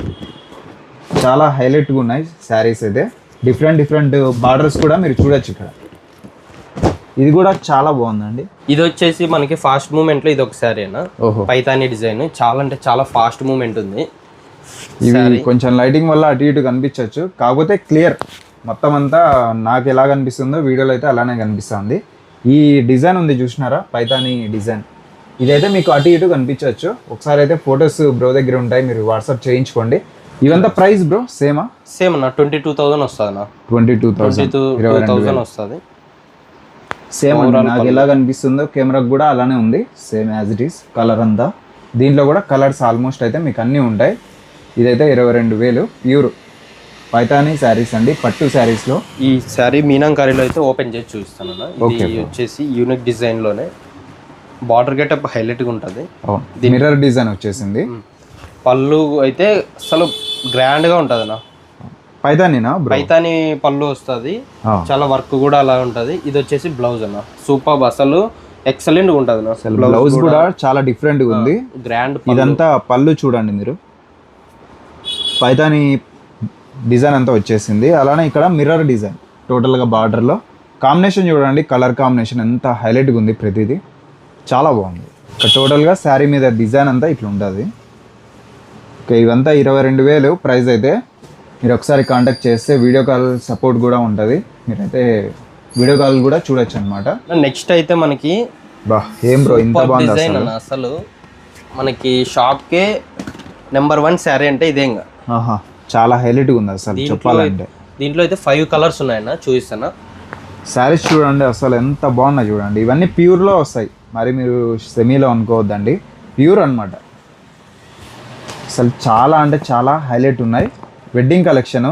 చాలా హైలైట్గా ఉన్నాయి శారీస్ అయితే. డిఫరెంట్ డిఫరెంట్ బార్డర్స్ కూడా మీరు చూడొచ్చు ఇక్కడ. ఇది కూడా చాలా బాగుందండి. ఇది వచ్చేసి మనకి ఫాస్ట్ మూమెంట్లో ఇది ఒక శారీనా? ఓహో. పైతాని డిజైన్. చాలా అంటే చాలా ఫాస్ట్ మూమెంట్ ఉంది. ఇవి కొంచెం లైటింగ్ వల్ల అటు ఇటు కనిపించవచ్చు. కాకపోతే క్లియర్ మొత్తం అంతా నాకు ఎలా కనిపిస్తుందో వీడియోలో అయితే అలానే కనిపిస్తుంది. ఈ డిజైన్ ఉంది చూసినారా? పైతాని డిజైన్ ఇదైతే మీకు అటు ఇటు కనిపించవచ్చు. ఒకసారి అయితే ఫొటోస్ బ్రో దగ్గర ఉంటాయి. మీరు వాట్సాప్ చేయించుకోండి. ఇవంతా ప్రైస్ బ్రో సేమా సేమ్ అన్న. ట్వంటీ టూ థౌసండ్ వస్తుంది అన్న. ట్వంటీ టూ థౌసండ్ థౌసండ్ వస్తుంది. సేమ్ నాకు ఎలా కనిపిస్తుందో కెమెరాకి కూడా అలానే ఉంది. Same as it is colour అంతా. దీంట్లో కూడా కలర్స్ ఆల్మోస్ట్ అయితే మీకు అన్నీ ఉంటాయి. ఇదైతే ఇరవై రెండు వేలు ప్యూర్. పైతానీ శారీస్ అండి పట్టు శారీస్లో. ఈ శారీ మీనాంకారీలో అయితే ఓపెన్ చేసి చూపిస్తాను. Okay, ఇది వచ్చేసి యూనిక్ డిజైన్లోనే బార్డర్ గెటప్ హైలైట్గా ఉంటది మిర్రర్ డిజైన్ వచ్చేసింది. పళ్ళు అయితే అసలు గ్రాండ్గా ఉంటది అన్న. పైతానీనా పైతాని పళ్ళు వస్తుంది. చాలా వర్క్ కూడా అలా ఉంటది. ఇది వచ్చేసి బ్లౌజ్ అన్న. సూపర్ అసలు ఎక్సలెంట్ ఉంటది బ్లౌజ్ కూడా చాలా డిఫరెంట్గా ఉంది. గ్రాండ్ ఇదంతా పళ్ళు చూడండి మీరు. పైతాని డిజైన్ అంతా వచ్చేసింది. అలానే ఇక్కడ మిర్రర్ డిజైన్ టోటల్గా బార్డర్లో. కాంబినేషన్ చూడండి కలర్ కాంబినేషన్ ఎంత హైలైట్గా ఉంది ప్రతిదీ. చాలా బాగుంది. ఇక్కడ టోటల్గా శారీ మీద డిజైన్ అంతా ఇట్లా ఉంటుంది. ఓకే ఇవంతా ఇరవై రెండు వేలు ప్రైస్ అయితే. మీరు ఒకసారి కాంటాక్ట్ చేస్తే వీడియో కాల్ సపోర్ట్ కూడా ఉంటుంది. మీరైతే వీడియో కాల్ కూడా చూడొచ్చు అనమాట నెక్స్ట్ అయితే మనకి బా ఏం బ్రో ఇంత బాగుంది అసలు. మనకి షాప్ కే నెంబర్ వన్ శారీ అంటే ఇదేంగా చాలా హైలైట్గా ఉంది అసలు చెప్పాలంటే. దీంట్లో అయితే ఫైవ్ కలర్స్ ఉన్నాయన్న చూపిస్తాను శారీస్ చూడండి అసలు ఎంత బాగున్నాయి చూడండి. ఇవన్నీ ప్యూర్లో వస్తాయి. మరి మీరు సెమీలో అనుకోవద్దండి. ప్యూర్ అన్నమాట. అసలు చాలా అంటే చాలా హైలైట్ ఉన్నాయి. వెడ్డింగ్ కలెక్షన్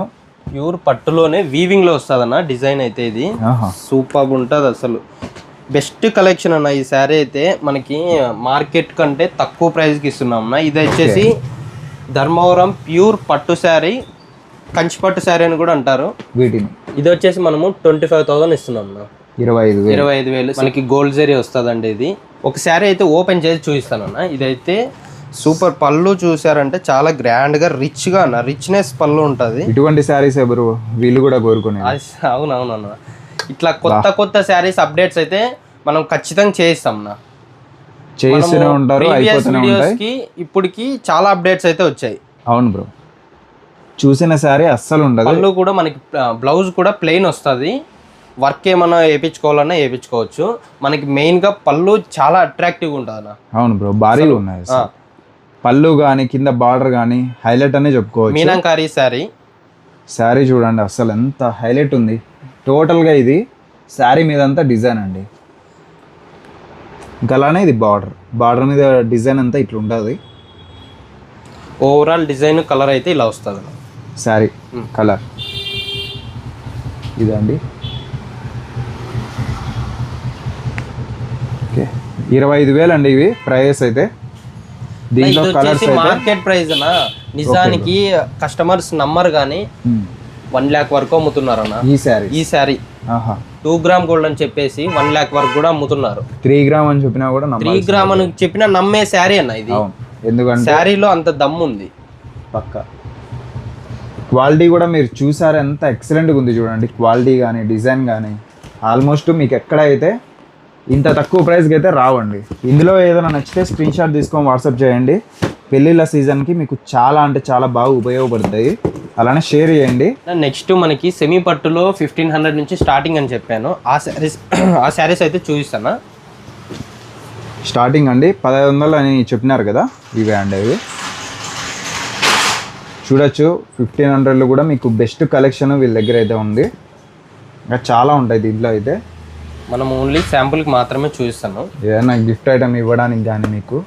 ప్యూర్ పట్టులోనే వీవింగ్లో వస్తుందన్న డిజైన్ అయితే ఇది. ఆహా. సూపర్ ఉంటుంది అసలు. బెస్ట్ కలెక్షన్ అన్న ఈ శారీ అయితే మనకి మార్కెట్ కంటే తక్కువ ప్రైస్కి ఇస్తున్నాం అన్న. ఇది వచ్చేసి ధర్మవరం ప్యూర్ పట్టు శారీ కంచి పట్టు శారీ అని కూడా అంటారు. వీటిని. ఇది వచ్చేసి మనము ట్వంటీ ఫైవ్ థౌసండ్ ఇస్తున్నాం అన్న. ఇరవై ఐదు వేలు. ఇరవై ఐదు వేలు. మనకి గోల్డ్ జరీ వస్తుందండి ఇది. ఒక శారీ అయితే ఓపెన్ చేసి చూపిస్తానన్న ఇదైతే సూపర్ పళ్ళు చూసారంటే చాలా గ్రాండ్గా రిచ్గా అన్న. రిచ్నెస్ పళ్ళు ఉంటుంది. ఇటువంటి శారీస్ ఎవరు? వీళ్ళు కూడా కోరుకునేది. అది అవునవునన్న. ఇట్లా కొత్త కొత్త శారీస్ అప్డేట్స్ అయితే మనం ఖచ్చితంగా చేయిస్తాం అన్న. చేస్తూనే ఉంటారు అయిపోతూనే ఉంటాయి. కి ఇప్పటికి చాలా అప్డేట్స్ అయితే వచ్చాయి. అవును బ్రో. చూసిన శారీ అస్సలు ఉండదు. పళ్ళు కూడా మనకి బ్లౌజ్ కూడా ప్లెయిన్ వస్తుంది. వర్క్ ఏమన్నా వేయించుకోవాలన్నా వేయించుకోవచ్చు. మనకి మెయిన్గా పళ్ళు చాలా అట్రాక్టివ్ ఉంటుంది అవును బ్రో భారీగా ఉన్నాయి. పళ్ళు కానీ కింద బార్డర్ కానీ హైలైట్ అనే చెప్పుకోవచ్చు. మీనాంకారీ శారీ శారీ చూడండి అసలు ఎంత హైలైట్ ఉంది. టోటల్గా ఇది శారీ మీద అంతా డిజైన్ అండి. అలానే ఇది బార్డర్. బార్డర్ మీద డిజైన్ అంతా ఇట్లా ఉంటుంది ఓవరాల్ డిజైన్ కలర్ అయితే ఇలా వస్తుంది. అన్న శారీ కలర్. ఇదండి ఓకే. ఇరవై ఐదు వేలు అండి ఇవి ప్రైస్ అయితే. దీంట్లో కలర్స్ మార్కెట్ ప్రైస్ అన్న. నిజానికి కస్టమర్స్ నమ్మరు కానీ. వన్ ల్యాక్ వరకు అమ్ముతున్నారు అన్న ఈ శారీ. ఈ శారీ. ఆహా. టూ గ్రామ్ గోల్డ్ అని చెప్పేసి వన్ ల్యాక్ వరకు కూడా అమ్ముతున్నారు. త్రీ గ్రామ్ అని చెప్పినా కూడా త్రీ గ్రామ్ అని చెప్పిన నమ్మే శారీ అన్న ఇది. ఎందుకంటే శారీలో అంత దమ్ము ఉంది. పక్క. క్వాలిటీ కూడా మీరు చూసారు ఎంత ఎక్సలెంట్గా ఉంది చూడండి. క్వాలిటీ కానీ డిజైన్ కానీ ఆల్మోస్ట్ మీకు ఎక్కడైతే ఇంత తక్కువ ప్రైస్కి అయితే రావండి. ఇందులో ఏదైనా నచ్చితే స్క్రీన్ షాట్ తీసుకొని వాట్సాప్ చేయండి. పెళ్ళిళ్ళ సీజన్కి మీకు చాలా అంటే చాలా బాగా ఉపయోగపడతాయి. అలానే షేర్ చేయండి. నెక్స్ట్ మనకి సెమీ పట్టులో ఫిఫ్టీన్ హండ్రెడ్ నుంచి స్టార్టింగ్ అని చెప్పాను. ఆ శారీస్ ఆ శారీస్ అయితే చూపిస్తాను? స్టార్టింగ్ అండి పదహైదు వందలు అని చెప్పినారు కదా ఇవే అండి ఇవి చూడొచ్చు ఫిఫ్టీన్ హండ్రెడ్లో కూడా మీకు బెస్ట్ కలెక్షన్ వీళ్ళ దగ్గర అయితే ఉంది. ఇంకా చాలా ఉంటాయి దీంట్లో అయితే. మనం ఓన్లీ శాంపుల్కి మాత్రమే చూపిస్తాను. ఏదైనా గిఫ్ట్ ఐటమ్ ఇవ్వడానికి కానీ మీకు.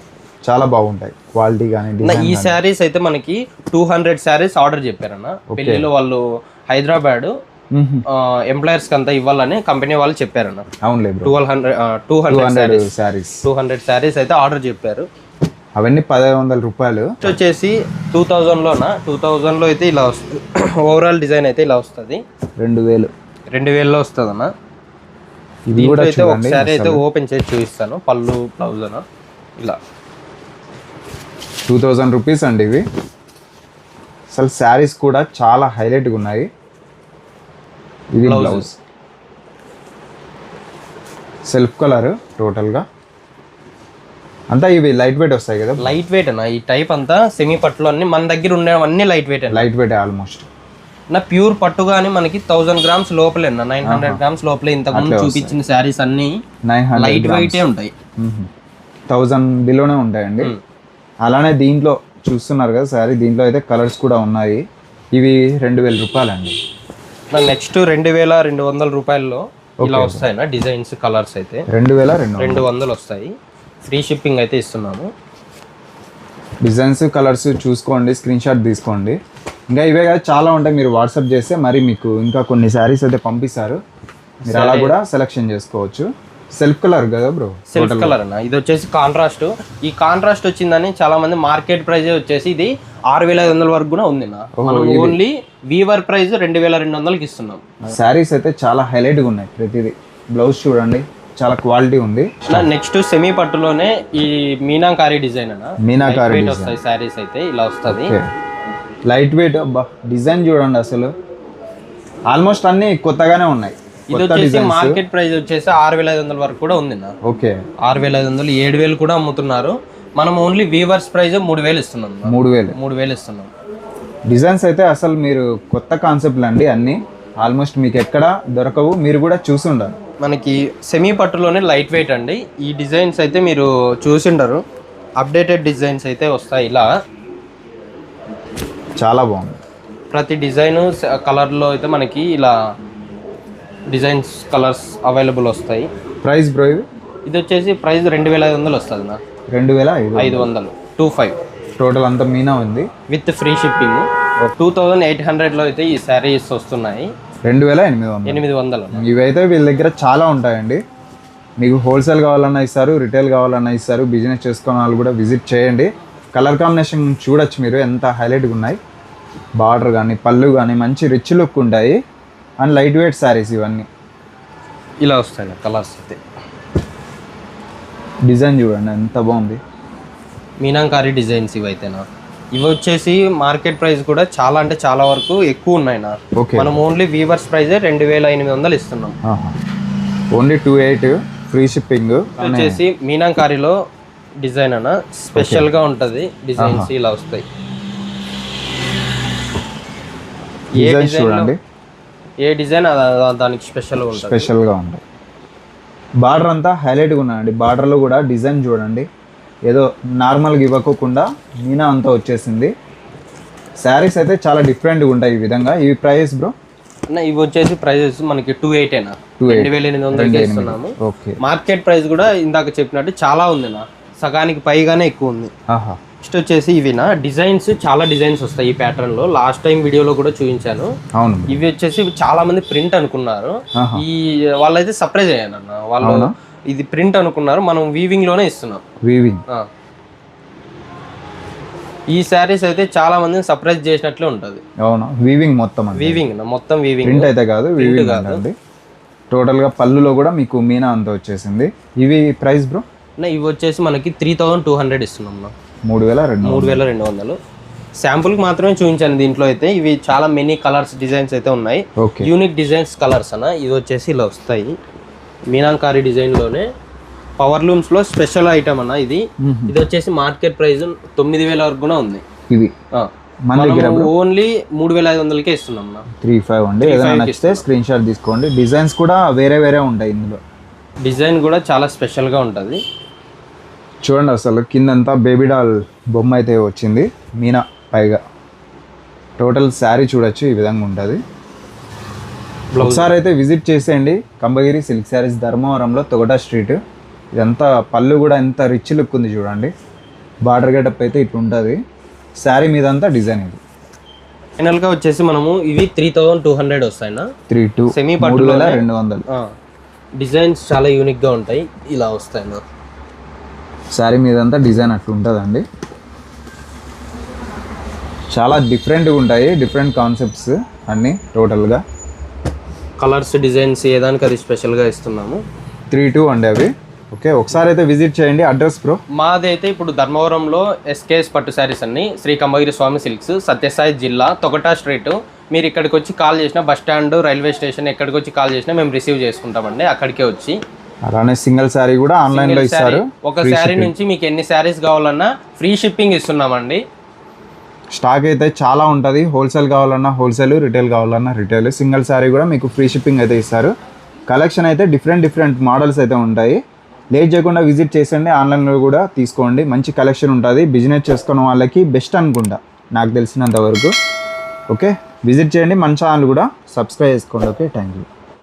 చాలా బాగుంటాయి. క్వాలిటీ కానీ ఈ శారీస్ అయితే మనకి టూ హండ్రెడ్ శారీస్ ఆర్డర్ చెప్పారన్న. పెళ్ళిలో వాళ్ళు హైదరాబాద్ ఎంప్లాయర్స్ అంతా ఇవ్వాలని కంపెనీ వాళ్ళు చెప్పారన్న. అవునులే twelve hundred two hundred saris two hundred saris అయితే ఆర్డర్ చెప్పారు. అవన్నీ పదహైదు వందల రూపాయలు. వచ్చేసి టూ థౌజండ్లోన టూ థౌజండ్లో అయితే ఇలా వస్తుంది ఓవరాల్ డిజైన్ అయితే ఇలా వస్తుంది. రెండు వేలు. రెండు వేలలో వస్తుంది అన్న ఇది దీంట్లో అయితే ఒకసారి అయితే ఓపెన్ చేసి చూపిస్తాను. పళ్ళు బ్లౌజ్ అన్న. ఇలా. టూ థౌజండ్ రూపీస్ అండి ఇవి. అసలు శారీస్ కూడా చాలా హైలైట్గా ఉన్నాయి. ఇది. బ్లౌజ్ సెల్ఫ్ కలర్ టోటల్గా అంతా ఇవి లైట్ వెయిట్ వస్తాయి కదా? లైట్ వెయిట్ అన్న ఈ టైప్ అంతా సెమీ పట్టులో అన్ని మన దగ్గర ఉండేవన్నీ light weight light weight almost నా ప్యూర్ పట్టు కానీ మనకి థౌసండ్ గ్రామ్స్ లోపలే అన్న నైన్ హండ్రెడ్ గ్రామ్స్ లోపలే ఇంతకు ముందు చూపించిన శారీస్ అన్ని నైన్ లైట్ వెయిటే ఉంటాయి. థౌజండ్ బిలోనే ఉంటాయండి. అలానే దీంట్లో చూస్తున్నారు కదా సారీ దీంట్లో అయితే కలర్స్ కూడా ఉన్నాయి. ఇవి రెండు వేల రూపాయలండి. నెక్స్ట్ రెండు వేల రెండు వందల రూపాయల్లో ఇలా వస్తాయి డిజైన్స్ కలర్స్ అయితే. రెండు వేల రెండు రెండు వందలు వస్తాయి. ఫ్రీ షిప్పింగ్ అయితే ఇస్తున్నాము. డిజైన్స్ కలర్స్ చూసుకోండి స్క్రీన్ షాట్ తీసుకోండి. ఇంకా ఇవే కాదు చాలా ఉంటాయి మీరు వాట్సాప్ చేస్తే మరి మీకు ఇంకా కొన్ని శారీస్ అయితే పంపిస్తారు. మీరు అలా కూడా సెలెక్షన్ చేసుకోవచ్చు. సెల్ఫ్ కలర్ కదా బ్రో సెల్ఫ్ కలర్ అన్న. ఇది వచ్చేసి కాంట్రాస్ట్ ఈ కాంట్రాస్ట్ వచ్చిందని చాలా మంది మార్కెట్ ప్రైస్ వచ్చేసి ఇది ఆరు వేల ఐదు వందల వరకు కూడా ఉంది మనం ఓన్లీ వీవర్ ప్రైస్ రెండు వేల రెండు వందలకి ఇస్తున్నాం. శారీస్ అయితే చాలా హైలైట్గా ఉన్నాయి ప్రతిదీ. బ్లౌజ్ చూడండి చాలా క్వాలిటీ ఉంది. నెక్స్ట్ సెమీ పట్టులోనే ఈ మీనాకారి డిజైన్ అన్న. మీనాకారి వస్తాయి శారీస్ అయితే ఇలా వస్తుంది. లైట్ వెయిట్ అబ్బా డిజైన్ చూడండి అసలు. ఆల్మోస్ట్ అన్ని కొత్తగానే ఉన్నాయి. ఇది వచ్చేసి మార్కెట్ ప్రైస్ వచ్చేసి ఆరు వేల ఐదు వందల వరకు కూడా ఉంది ఓకే. ఆరు వేల ఐదు వందలు ఏడు వేలు కూడా అమ్ముతున్నారు. మనం ఓన్లీ వీవర్స్ ప్రైస్ మూడు వేలు ఇస్తున్నాం. మూడు వేలు మూడు వేలు ఇస్తున్నాం. డిజైన్స్ అయితే అసలు మీరు కొత్త కాన్సెప్ట్లు అండి అన్ని. ఆల్మోస్ట్ మీకు ఎక్కడ దొరకవు మీరు కూడా చూసి ఉండాలి. మనకి సెమీ పట్టులోనే లైట్ వెయిట్ అండి. ఈ డిజైన్స్ అయితే మీరు చూసిండరు అప్డేటెడ్ డిజైన్స్ అయితే వస్తాయి ఇలా. చాలా బాగుంది. ప్రతి డిజైన్ కలర్లో అయితే మనకి ఇలా డిజైన్స్ కలర్స్ అవైలబుల్ వస్తాయి. ప్రైస్ బ్రో ఇది? ఇది వచ్చేసి ప్రైస్ రెండు వేల ఐదు వందలు వస్తుంది నా రెండు వేల ఐదు వందలు. టూ ఫైవ్ టోటల్ అంతా మీనా ఉంది? With free shipping two thousand eight హండ్రెడ్లో అయితే ఈ శారీస్ వస్తున్నాయి. రెండు వేల ఎనిమిది వందలు. ఎనిమిది వందలు ఇవైతే వీళ్ళ దగ్గర చాలా ఉంటాయండి. మీకు హోల్సేల్ కావాలన్నా ఇస్తారు రిటైల్ కావాలన్నా ఇస్తారు బిజినెస్ చేసుకున్న వాళ్ళు కూడా విజిట్ చేయండి. కలర్ కాంబినేషన్ చూడొచ్చు మీరు ఎంత హైలైట్గా ఉన్నాయి. బార్డర్ కానీ పళ్ళు కానీ మంచి రిచ్ లుక్ ఉంటాయి. అండ్ లైట్ వెయిట్ శారీస్ ఇవన్నీ. ఇలా వస్తాయి కలర్స్. అయితే డిజైన్ చూడండి ఎంత బాగుంది. మీనాంకారి డిజైన్స్ ఇవైతేనా? ఇవి వచ్చేసి మార్కెట్ ప్రైస్ కూడా చాలా అంటే చాలా వరకు ఎక్కువ ఉన్నాయి నా మనం ఓన్లీ వీవర్స్ ప్రైజే రెండు వేల ఎనిమిది వందలు ఇస్తున్నాం. Only two eight free shipping వచ్చేసి మీనాంకారిలో డిజైన్ అన్న. స్పెషల్గా ఉంటది డిజైన్స్ ఇలా వస్తాయి. ఏ డిజైన్ చూడండి. ఏ డిజైన్ దానికి స్పెషల్ స్పెషల్గా ఉంది. బార్డర్ అంతా హైలైట్గా ఉన్నాయండి. బార్డర్లో కూడా డిజైన్ చూడండి. ఏదో నార్మల్గా ఇవ్వకోకుండా మీనా అంతా వచ్చేసింది. శారీస్ అయితే చాలా డిఫరెంట్గా ఉంటాయి ఈ విధంగా. ఈ ప్రైస్ బ్రో అన్న ఇవి వచ్చేసి ప్రైజెస్ మనకి టూ ఎయిట్ అయినా రెండు వేల ఎనిమిది వందలకి ఇస్తున్నాము. ఓకే మార్కెట్ ప్రైస్ కూడా ఇందాక చెప్పినట్టు చాలా ఉంది నా సగానికి పైగానే ఎక్కువ ఉంది. ఆహా. నెక్స్ట్ వచ్చేసి ఇవినా? డిజైన్స్ చాలా డిజైన్స్ వస్తాయి ఈ ప్యాటర్న్లో. లాస్ట్ టైం వీడియోలో కూడా చూపించాను. అవును ఇవి వచ్చేసి చాలా మంది ప్రింట్ అనుకున్నారు. ఈ వాళ్ళైతే సర్ప్రైజ్ అయ్యాను అన్న. వాళ్ళు ఇది ప్రింట్ అనుకున్నారు. మనం వీవింగ్లోనే ఇస్తున్నాం. వీవింగ్. ఈ శారీస్ అయితే చాలా మందిని సర్ప్రైజ్ చేసినట్లే ఉంటది. అవును? వీవింగ్ మొత్తం వీవింగ్ మొత్తం వీవింగ్ ప్రింట్ అయితే కాదు వీవింగ్ అండి. టోటల్గా పళ్ళులో కూడా మీకు మీనా అంతా వచ్చేసింది. ఇవి ప్రైస్ బ్రో ఇవి వచ్చేసి మనకి త్రీ థౌజండ్ టూ హండ్రెడ్ ఇస్తున్నాం. మూడు వేల రెండు మూడు వేల రెండు వందలు. శాంపుల్కి మాత్రమే చూపించాను దీంట్లో అయితే. ఇవి చాలా మెనీ కలర్స్ డిజైన్స్ అయితే ఉన్నాయి. యూనిక్ డిజైన్స్ కలర్స్ అన్న. ఇది వచ్చేసి ఇలా వస్తాయి. మీనాంకారి డిజైన్లోనే పవర్ లూమ్స్లో స్పెషల్ ఐటమ్ అన్న ఇది. ఇది వచ్చేసి మార్కెట్ ప్రైస్ తొమ్మిది వేల వరకు కూడా ఉంది. ఆ. మన దగ్గర ఓన్లీ మూడు వేల ఐదు వందలకే ఇస్తున్నాం త్రీ ఫైవ్ అండి ఏదైనా నచ్చితే స్క్రీన్ షాట్ తీసుకోండి. డిజైన్స్ కూడా వేరే వేరే ఉంటాయి ఇందులో. డిజైన్ కూడా చాలా స్పెషల్గా ఉంటుంది. చూడండి అసలు కిందంతా బేబీ డాల్ బొమ్మ అయితే వచ్చింది. మీనా పైగా. టోటల్ శారీ చూడొచ్చు ఈ విధంగా ఉంటుంది. ఒకసారి అయితే విజిట్ చేసేయండి. కంబగిరి సిల్క్ శారీస్ ధర్మవరంలో తొగటా స్ట్రీట్ ఇదంతా పళ్ళు కూడా ఎంత రిచ్ లుక్ ఉంది చూడండి. బార్డర్ గెటప్ అయితే ఇట్లా ఉంటుంది. శారీ మీద అంతా డిజైన్ ఇది. ఫైనల్గా వచ్చేసి మనము ఇవి త్రీ థౌజండ్ టూ హండ్రెడ్ వస్తాయి త్రీ టూ మూడు వేల రెండు వందలు. డిజైన్స్ చాలా యూనిక్గా ఉంటాయి. ఇలా వస్తాయి శారీ మీద అంతా డిజైన్ అట్లా ఉంటుందండి. చాలా డిఫరెంట్గా ఉంటాయి డిఫరెంట్ కాన్సెప్ట్స్ అన్నీ టోటల్గా. కలర్స్ డిజైన్స్ ఏదానికి అది స్పెషల్గా ఇస్తున్నాము. త్రీ టూ అండి అవి. ఓకే ఒకసారి అయితే విజిట్ చేయండి అడ్రస్ బ్రో. మాదైతే ఇప్పుడు ధర్మవరంలో ఎస్కేఎస్ పట్టు శారీస్ అన్ని శ్రీ కంబగిరి స్వామి సిల్క్స్ సత్యసాయి జిల్లా తొగటా స్ట్రీట్. మీరు ఇక్కడికి వచ్చి కాల్ చేసినా బస్ స్టాండ్ రైల్వే స్టేషన్ ఎక్కడికి వచ్చి కాల్ చేసినా మేము రిసీవ్ చేసుకుంటామండి అక్కడికే వచ్చి. అలానే సింగిల్ శారీ కూడా ఆన్లైన్లో ఇస్తారు. ఒక శారీ నుంచి మీకు ఎన్ని శారీస్ కావాలన్నా ఫ్రీ షిప్పింగ్ ఇస్తున్నామండి. స్టాక్ అయితే చాలా ఉంటుంది. హోల్సేల్ కావాలన్నా హోల్సేల్ రిటైల్ కావాలన్నా రిటైల్ సింగిల్ శారీ కూడా మీకు ఫ్రీ షిప్పింగ్ అయితే ఇస్తారు. కలెక్షన్ అయితే డిఫరెంట్ డిఫరెంట్ మోడల్స్ అయితే ఉంటాయి. లేట్ చేయకుండా విజిట్ చేసండి ఆన్లైన్లో కూడా తీసుకోండి. మంచి కలెక్షన్ ఉంటుంది. బిజినెస్ చేసుకున్న వాళ్ళకి బెస్ట్ అనుకుంటా. నాకు తెలిసినంత వరకు. ఓకే విజిట్ చేయండి. మన ఛానల్ కూడా సబ్స్క్రైబ్ చేసుకోండి. Okay thank you